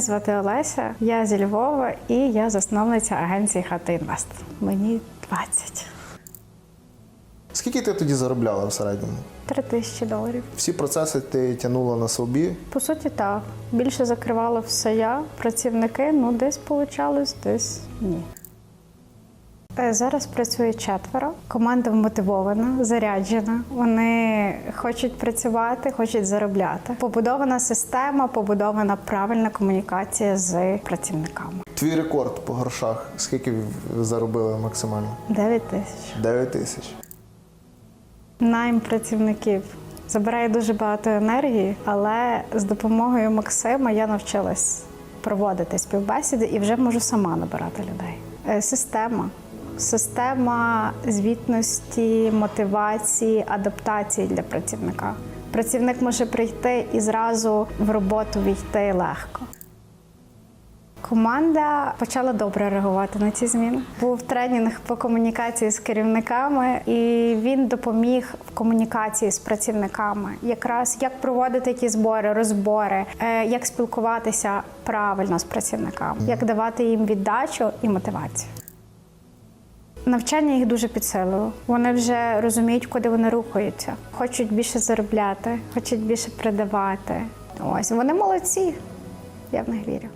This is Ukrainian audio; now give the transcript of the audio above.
Мене звати Олеся, я зі Львова і я засновниця агенції Хати Інвест. Мені 20. Скільки ти тоді заробляла в середньому? Три тисячі доларів. Всі процеси ти тягнула на собі. По суті, так. Більше закривала все я. Працівники, ну десь получалось, десь ні. Зараз працює четверо. Команда вмотивована, заряджена. Вони хочуть працювати, хочуть заробляти. Побудована система, побудована правильна комунікація з працівниками. Твій рекорд по грошах. Скільки заробили максимально? 9 тисяч. 9 тисяч. Найм працівників забирає дуже багато енергії, але з допомогою Максима я навчилась проводити співбесіди і вже можу сама набирати людей. Е, Система. Система звітності, мотивації, адаптації для працівника. Працівник може прийти і зразу в роботу війти легко. Команда почала добре реагувати на ці зміни. Був тренінг по комунікації з керівниками, і він допоміг в комунікації з працівниками, якраз як проводити ті збори, розбори, е, як спілкуватися правильно з працівниками, як давати їм віддачу і мотивацію. Навчання їх дуже підсилило. Вони вже розуміють, куди вони рухаються. Хочуть більше заробляти, хочуть більше продавати. Ось вони молодці. Я в них вірю.